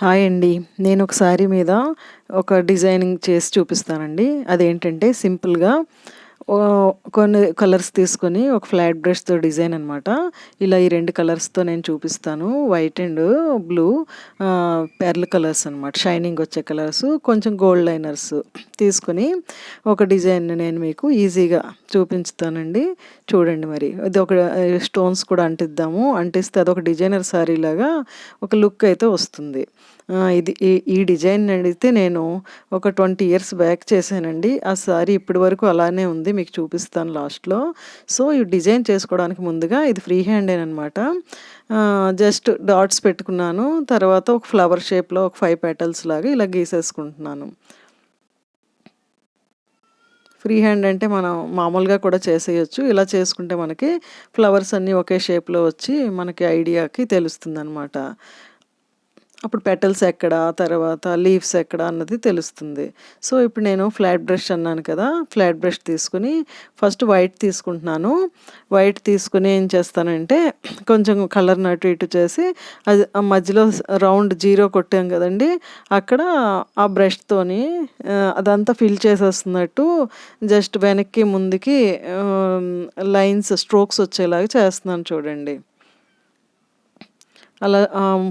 Hi అండి నేను ఒక శారీ మీద ఒక డిజైనింగ్ చేసి చూపిస్తానండి అదేంటంటే సింపుల్గా కొన్ని కలర్స్ తీసుకొని ఒక ఫ్లాట్ బ్రష్‌తో డిజైన్ అనమాట. ఇలా ఈ రెండు కలర్స్‌తో నేను చూపిస్తాను. White and blue pearl colours అనమాట. షైనింగ్ వచ్చే కలర్స్ కొంచెం గోల్డ్ లైనర్స్ తీసుకొని ఒక డిజైన్ నేను మీకు ఈజీగా చూపించుతానండి. చూడండి మరి. ఇది ఒక స్టోన్స్ కూడా అంటిద్దాము. అంటిస్తే అదొక డిజైనర్ శారీ లాగా ఒక లుక్ అయితే వస్తుంది. ఇది ఈ ఈ డిజైన్ అడిగితే నేను ఒక 20 ఇయర్స్ బ్యాక్ చేశానండి. ఆ శారీ ఇప్పటి వరకు అలానే ఉంది. మీకు చూపిస్తాను లాస్ట్‌లో. సో, ఈ డిజైన్ చేసుకోవడానికి ముందుగా ఇది ఫ్రీ హ్యాండేననమాట. అనమాట జస్ట్ డాట్స్ పెట్టుకున్నాను. తర్వాత ఒక ఫ్లవర్ షేప్‌లో ఒక ఫైవ్ పెటల్స్ లాగా ఇలా గీసేసుకుంటున్నాను. ఫ్రీ హ్యాండ్ అంటే మనం మామూలుగా కూడా చేసేయొచ్చు. ఇలా చేసుకుంటే మనకి ఫ్లవర్స్ అన్నీ ఒకే షేప్‌లో వచ్చి మనకి ఐడియాకి తెలుస్తుందనమాట. అప్పుడు పెటల్స్ ఎక్కడ, తర్వాత లీవ్స్ ఎక్కడ అన్నది తెలుస్తుంది. సో, ఇప్పుడు నేను ఫ్లాట్ బ్రష్ అన్నాను కదా! ఫ్లాట్ బ్రష్ తీసుకుని ఫస్ట్ వైట్ తీసుకుంటున్నాను. వైట్ తీసుకుని ఏం చేస్తానంటే కొంచెం కలర్‌ని అటు ఇటు చేసి అది ఆ మధ్యలో రౌండ్ జీరో కొట్టాం కదండీ! అక్కడ ఆ బ్రష్‌తోని అదంతా ఫిల్ చేసేస్తున్నట్టు జస్ట్ వెనక్కి, ముందుకి లైన్స్ స్ట్రోక్స్ వచ్చేలాగా చేస్తున్నాను చూడండి. అలా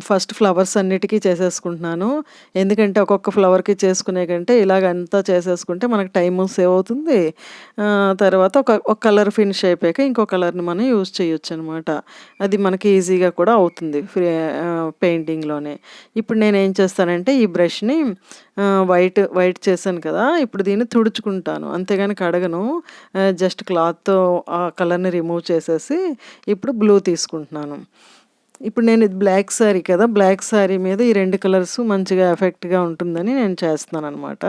ఫస్ట్ ఫ్లవర్స్ అన్నిటికీ చేసేసుకుంటున్నాను. ఎందుకంటే ఒక్కొక్క ఫ్లవర్‌కి చేసుకునే కంటే ఇలాగ అంతా చేసేసుకుంటే మనకు టైము సేవ్ అవుతుంది. తర్వాత ఒక ఒక కలర్ ఫినిష్ అయిపోయాక ఇంకో కలర్‌ని మనం యూజ్ చేయొచ్చనమాట. అది మనకి ఈజీగా కూడా అవుతుంది. ఫ్రీ పెయింటింగ్‌లోనే. ఇప్పుడు నేనేం చేస్తానంటే ఈ బ్రష్‌ని వైట్ వైట్ చేశాను కదా! ఇప్పుడు దీన్ని తుడుచుకుంటాను. అంతేగాని కడగను. జస్ట్ క్లాత్‌తో ఆ కలర్‌ని రిమూవ్ చేసేసి ఇప్పుడు బ్లూ తీసుకుంటున్నాను. ఇప్పుడు నేను ఇది బ్లాక్ శారీ కదా! బ్లాక్ శారీ మీద ఈ రెండు కలర్స్ మంచిగా ఎఫెక్ట్‌గా ఉంటుందని నేను చేస్తున్నాననమాట.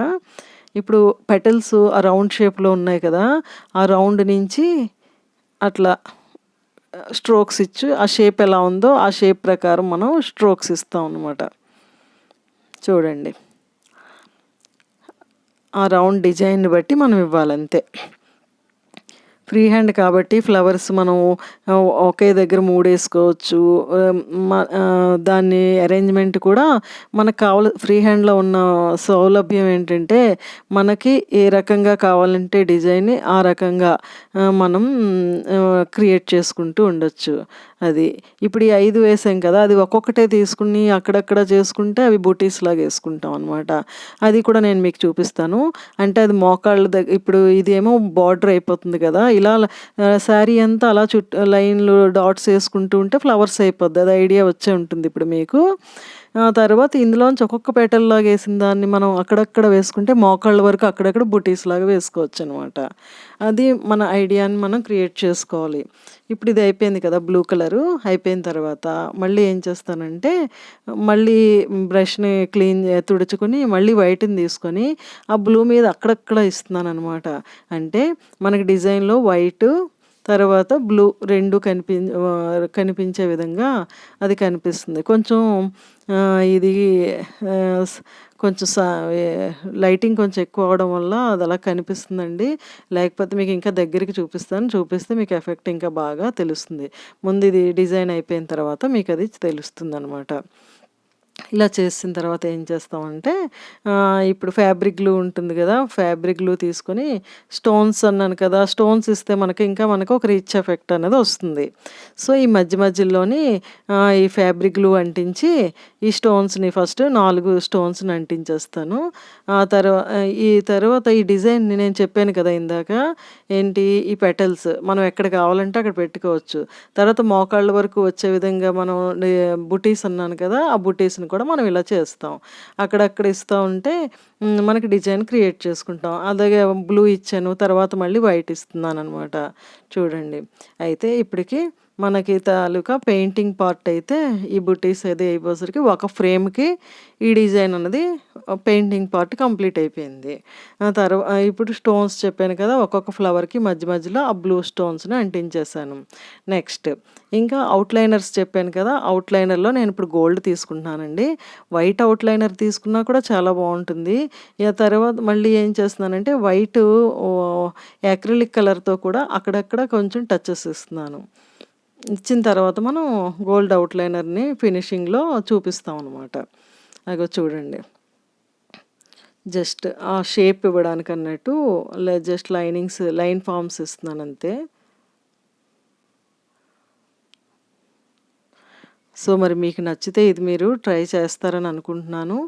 ఇప్పుడు పెటల్స్ ఆ రౌండ్ షేప్‌లో ఉన్నాయి కదా! ఆ రౌండ్ నుంచి అట్లా స్ట్రోక్స్ ఇచ్చి ఆ షేప్ ఎలా ఉందో ఆ షేప్ ప్రకారం మనం స్ట్రోక్స్ ఇస్తాం అనమాట. చూడండి. ఆ రౌండ్ డిజైన్‌ని బట్టి మనం ఇవ్వాలంతే. ఫ్రీ హ్యాండ్ కాబట్టి ఫ్లవర్స్ మనం ఒకే దగ్గర మూడేసుకోవచ్చు. దాన్ని అరేంజ్‌మెంట్ కూడా మనకు కావాల ఫ్రీ హ్యాండ్‌లో ఉన్న సౌలభ్యం ఏంటంటే మనకి ఏ రకంగా కావాలంటే డిజైన్‌ని ఆ రకంగా మనం క్రియేట్ చేసుకుంటూ ఉండొచ్చు. అది. ఇప్పుడు ఈ ఐదు వేసాం కదా! అది ఒక్కొక్కటే తీసుకుని అక్కడక్కడ చేసుకుంటే అవి బుటీస్‌లాగా వేసుకుంటాం అనమాట. అది కూడా నేను మీకు చూపిస్తాను. అంటే అది మోకాళ్ళ దగ్గర ఇప్పుడు ఇదేమో బార్డర్ అయిపోతుంది కదా! ఇలా శారీ అంతా అలా చుట్టూ లైన్‌లు డాట్స్ వేసుకుంటూ ఉంటే ఫ్లవర్స్ అయిపోద్ది. అది ఐడియా వచ్చే ఉంటుంది ఇప్పుడు మీకు. ఆ తర్వాత ఇందులోంచి ఒక్కొక్క పేటల్లాగా వేసిన దాన్ని మనం అక్కడక్కడ వేసుకుంటే మోకాళ్ళ వరకు అక్కడక్కడ బుటీస్ లాగా వేసుకోవచ్చు అనమాట అది మన ఐడియాని మనం క్రియేట్ చేసుకోవాలి. ఇప్పుడు ఇది అయిపోయింది కదా! బ్లూ కలరు అయిపోయిన తర్వాత మళ్ళీ ఏం చేస్తానంటే మళ్ళీ బ్రష్‌ని క్లీన్ తుడుచుకొని మళ్ళీ వైట్‌ని తీసుకొని ఆ బ్లూ మీద అక్కడక్కడ ఇస్తున్నాననమాట. అంటే మనకి డిజైన్‌లో వైటు తర్వాత బ్లూ రెండు కనిపి కనిపించే విధంగా అది కనిపిస్తుంది. కొంచెం ఇది కొంచెం సా లైటింగ్ కొంచెం ఎక్కువ అవ్వడం వల్ల అది అలా కనిపిస్తుందండి. లేకపోతే మీకు ఇంకా దగ్గరికి చూపిస్తాను. చూపిస్తే మీకు ఎఫెక్ట్ ఇంకా బాగా తెలుస్తుంది. ముందు ఇది డిజైన్ అయిపోయిన తర్వాత మీకు అది తెలుస్తుంది అనమాట ఇలా చేసిన తర్వాత ఏం చేస్తామంటే ఇప్పుడు ఫ్యాబ్రిక్ గ్లూ ఉంటుంది కదా! ఫ్యాబ్రిక్ గ్లూ తీసుకొని స్టోన్స్ అన్నాను కదా! స్టోన్స్ ఇస్తే మనకి ఇంకా మనకు ఒక రిచ్ ఎఫెక్ట్ అనేది వస్తుంది. సో, ఈ మధ్య మధ్యలోని ఈ ఫ్యాబ్రిక్ గ్లూ అంటించి ఈ స్టోన్స్‌ని ఫస్ట్ నాలుగు స్టోన్స్‌ని అంటించేస్తాను. ఆ తర్వాత ఈ తర్వాత ఈ డిజైన్‌ని నేను చెప్పాను కదా! ఇందాక ఏంటి ఈ పెటల్స్ మనం ఎక్కడ కావాలంటే అక్కడ పెట్టుకోవచ్చు. తర్వాత మోకాళ్ళ వరకు వచ్చే విధంగా మనం బుటీస్ అన్నాను కదా! ఆ బుటీస్‌ని కూడా మనం ఇలా చేస్తాం. అక్కడక్కడ ఇస్తూ ఉంటే మనకి డిజైన్ క్రియేట్ చేసుకుంటాం. అలాగే బ్లూ ఇచ్చాను. తర్వాత మళ్ళీ వైట్ ఇస్తున్నాను అనమాట చూడండి. అయితే ఇప్పటికి మనకి తాలూకా పెయింటింగ్ పార్ట్ అయితే ఈ బుటీస్ అది అయిపోయేసరికి ఒక ఫ్రేమ్‌కి ఈ డిజైన్ అన్నది పెయింటింగ్ పార్ట్ కంప్లీట్ అయిపోయింది. ఆ తర్వా ఇప్పుడు స్టోన్స్ చెప్పాను కదా! ఒక్కొక్క ఫ్లవర్‌కి మధ్య మధ్యలో ఆ బ్లూ స్టోన్స్‌ని అంటించేసాను. నెక్స్ట్ ఇంకా అవుట్లైనర్స్ చెప్పాను కదా! అవుట్లైనర్లో నేను ఇప్పుడు గోల్డ్ తీసుకుంటున్నానండి. వైట్ అవుట్లైనర్ తీసుకున్నా కూడా చాలా బాగుంటుంది ఇక తర్వాత మళ్ళీ ఏం చేస్తున్నానంటే వైటు యాక్రిలిక్ కలర్‌తో కూడా అక్కడక్కడ కొంచెం టచెస్ ఇస్తున్నాను. ఇచ్చిన తర్వాత మనం గోల్డ్ అవుట్లైనర్ని ఫినిషింగ్‌లో చూపిస్తాం అనమాట. అగో చూడండి. జస్ట్ ఆ షేప్ ఇవ్వడానికి అన్నట్టు జస్ట్ లైనింగ్స్ లైన్ ఫామ్స్ ఇస్తున్నాను అంతే. సో మరి మీకు నచ్చితే ఇది మీరు ట్రై చేస్తారని అనుకుంటున్నాను.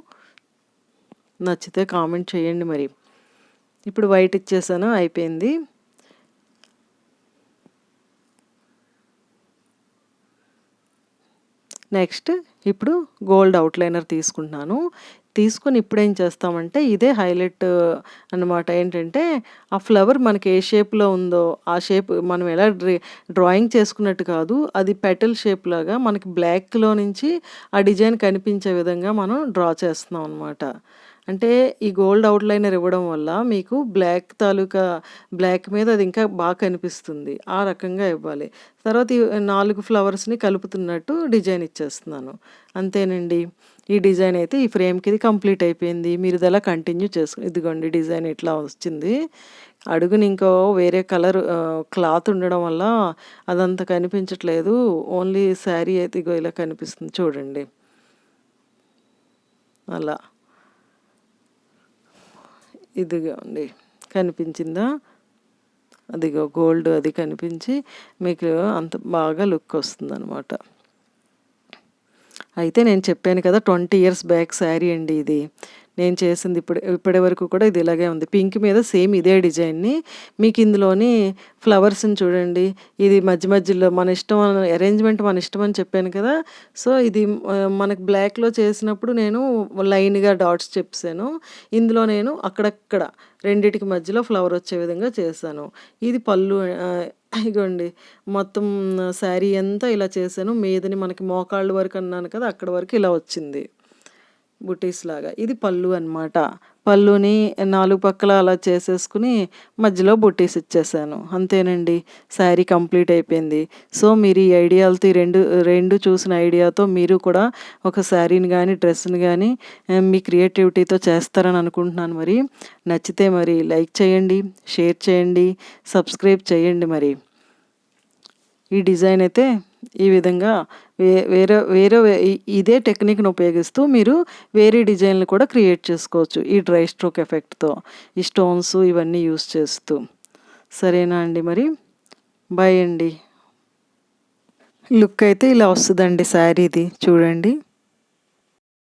నచ్చితే కామెంట్ చేయండి మరి. ఇప్పుడు వైట్ ఇచ్చేసాను అయిపోయింది. నెక్స్ట్ ఇప్పుడు గోల్డ్ అవుట్లైనర్ తీసుకుంటున్నాను. తీసుకొని ఇప్పుడు ఏం చేస్తామంటే ఇదే హైలైట్ అనమాట ఏంటంటే ఆ ఫ్లవర్ మనకి ఏ షేప్లో ఉందో ఆ షేప్ మనం ఎలా డ్రాయింగ్ చేసుకున్నట్టు కాదు అది పెటల్ షేప్ లాగా మనకి బ్లాక్లో నుంచి ఆ డిజైన్ కనిపించే విధంగా మనం డ్రా చేస్తున్నాం అనమాట అంటే ఈ గోల్డ్ అవుట్లైనర్ ఇవ్వడం వల్ల మీకు బ్లాక్ తాలూకా బ్లాక్ మీద అది ఇంకా బాగా కనిపిస్తుంది. ఆ రకంగా ఇవ్వాలి. తర్వాత ఈ నాలుగు ఫ్లవర్స్ని కలుపుతున్నట్టు డిజైన్ ఇచ్చేస్తున్నాను. అంతేనండి. ఈ డిజైన్ అయితే ఈ ఫ్రేమ్కి ఇది కంప్లీట్ అయిపోయింది. మీరు ఇది అలా కంటిన్యూ చేసుకు ఇదిగోండి డిజైన్ ఇట్లా వచ్చింది. అడుగుని ఇంకో వేరే కలర్ క్లాత్ ఉండడం వల్ల అదంతా కనిపించట్లేదు. ఓన్లీ శారీ అయితే ఇగో ఇలా కనిపిస్తుంది. చూడండి. అలా. ఇదిగా ఉంది కనిపించిందా? అదిగో గోల్డ్ అది కనిపించి మీకు అంత బాగా లుక్ వస్తుంది అనమాట అయితే నేను చెప్పాను కదా ట్వంటీ ఇయర్స్ బ్యాక్ శారీ అండి ఇది. నేను చేసింది ఇప్పుడు ఇప్పటి వరకు కూడా ఇది ఇలాగే ఉంది. పింక్ మీద సేమ్ ఇదే డిజైన్ని. మీకు ఇందులోని ఫ్లవర్స్ని చూడండి. ఇది మధ్య మధ్యలో మన ఇష్టం అరేంజ్మెంట్ మన ఇష్టం అని చెప్పాను కదా. సో ఇది మనకు బ్లాక్లో చేసినప్పుడు నేను లైన్గా డాట్స్ చెప్పాను. ఇందులో నేను అక్కడక్కడ రెండిటికి మధ్యలో ఫ్లవర్ వచ్చే విధంగా చేశాను. ఇది పళ్ళు ఇగోండి మొత్తం శారీ అంతా ఇలా చేశాను. మీదని మనకి మోకాళ్ళ వరకు అన్నాను కదా అక్కడ వరకు ఇలా వచ్చింది. బుటీస్ లాగా. ఇది పళ్ళు అనమాట పళ్ళుని నాలుగు పక్కల అలా చేసేసుకుని మధ్యలో బొట్టేసి ఇచ్చేసాను. అంతేనండి శారీ కంప్లీట్ అయిపోయింది. సో మీరు ఈ ఐడియాలతో ఈ రెండు రెండు చూసిన ఐడియాతో మీరు కూడా ఒక శారీని కానీ డ్రెస్ని కానీ మీ క్రియేటివిటీతో చేస్తారని అనుకుంటున్నాను మరి. నచ్చితే మరి లైక్ చేయండి షేర్ చేయండి సబ్స్క్రైబ్ చేయండి మరి. ఈ డిజైన్ అయితే ఈ విధంగా వే వేరే వేరే ఇదే టెక్నిక్ని ఉపయోగిస్తూ మీరు వేరే డిజైన్లు కూడా క్రియేట్ చేసుకోవచ్చు ఈ డ్రై స్ట్రోక్ ఎఫెక్ట్తో ఈ స్టోన్స్ ఇవన్నీ యూస్ చేస్తూ. సరేనా అండి మరి? బాయ్ అండి. లుక్ అయితే ఇలా వస్తుందండి శారీది. చూడండి.